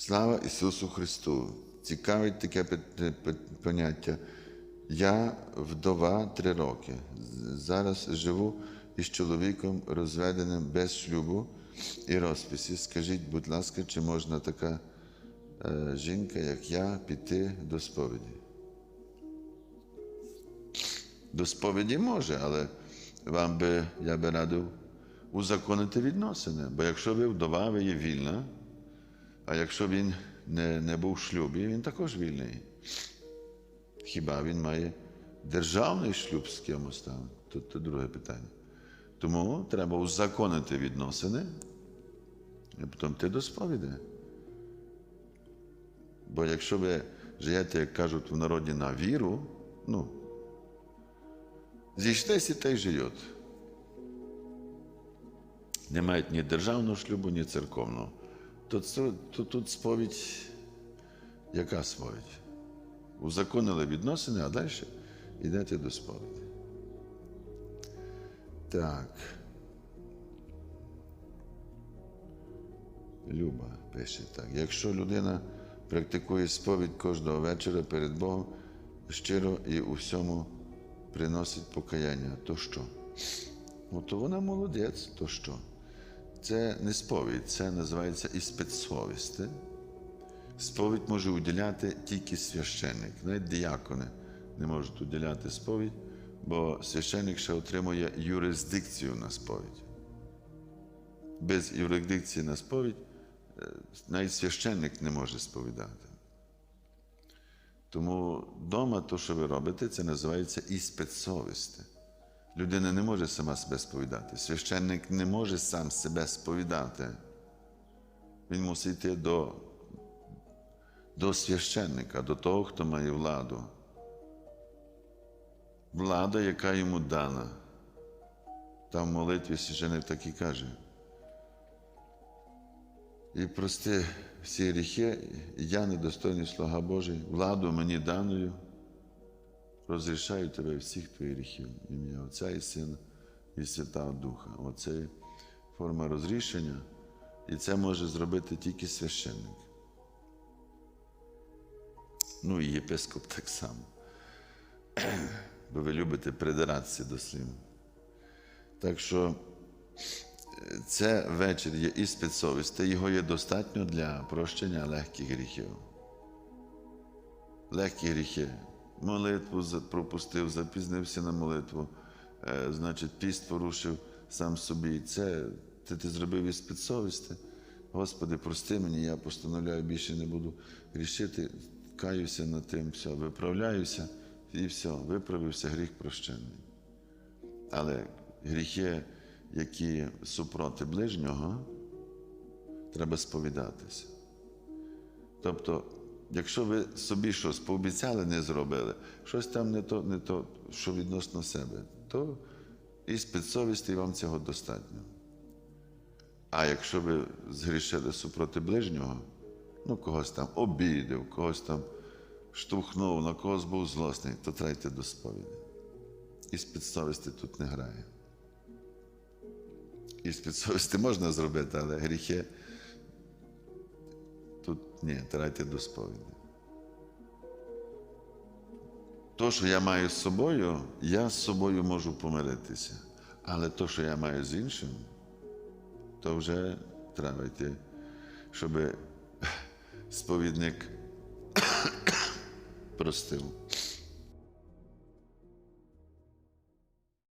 Слава Ісусу Христу! Цікавить таке поняття. Я вдова три роки. Зараз живу із чоловіком, розведеним без шлюбу і розписі. Скажіть, будь ласка, чи можна така е, жінка, як я, піти до сповіді? До сповіді може, але вам би я би радив узаконити відносини. Бо якщо ви вдова, ви є вільна, а якщо він не, не був в шлюбі, він також вільний. Хіба він має державний шлюб з кимось там? Тут це друге питання. Тому треба узаконити відносини, і потім ти до сповіді. Бо якщо ви живете, як кажуть в народі, на віру, ну, зійшлися та й живуть. Не мають ні державного шлюбу, ні церковного. То, це- то тут сповідь, яка сповідь? Узаконили відносини, а далі йдете до сповіді. Так. Люба пише так. Якщо людина практикує сповідь кожного вечора перед Богом щиро і у всьому приносить покаяння, то що? Ну, то вона молодець, то що? Це не сповідь, це називається іспит совісти. Сповідь може уділяти тільки священник. Навіть діякони не можуть уділяти сповідь, бо священник ще отримує юрисдикцію на сповідь. Без юрисдикції на сповідь е, навіть священник не може сповідати. Тому вдома то, що ви робите, це називається іспит совісти. Людина не може сама себе сповідати. Священник не може сам себе сповідати. Він мусить йти до, до священника, до того, хто має владу. Влада, яка йому дана. Там в молитві священник так і каже. І прости всі гріхи, я недостойний слуга Божий, владу мені даною, розрішаю тебе всіх твоїх гріхів, ім'я Отця і Сина і Святого Духа. Оце форма розрішення, і це може зробити тільки священник. Ну і єпископ так само. Бо ви любите придиратися до слів. Так що це вечір є іспит совісті, його є достатньо для прощення легких гріхів. Легкі гріхи. Молитву пропустив, запізнився на молитву, е, значить, піст порушив сам собі. Це ти, ти зробив іспит совісті. Господи, прости мені, я постановляю, більше не буду грішити, каюся над тим, все, виправляюся і все, виправився, гріх прощений. Але гріхи, які супроти ближнього, треба сповідатися. Тобто, якщо ви собі щось пообіцяли, не зробили, щось там не то, не то, що відносно себе, то із підсовісті вам цього достатньо. А якщо ви згрішили супроти ближнього, ну когось там обідав, когось там штовхнув, на когось був злосний, то трайте до сповіді. Із підсовісті тут не грає. Із підсовісті можна зробити, але гріхи тут ні, трайте до сповіді. То, що я маю з собою, я з собою можу помиритися. Але то, що я маю з іншим, то вже треба йти, щоб сповідник простив.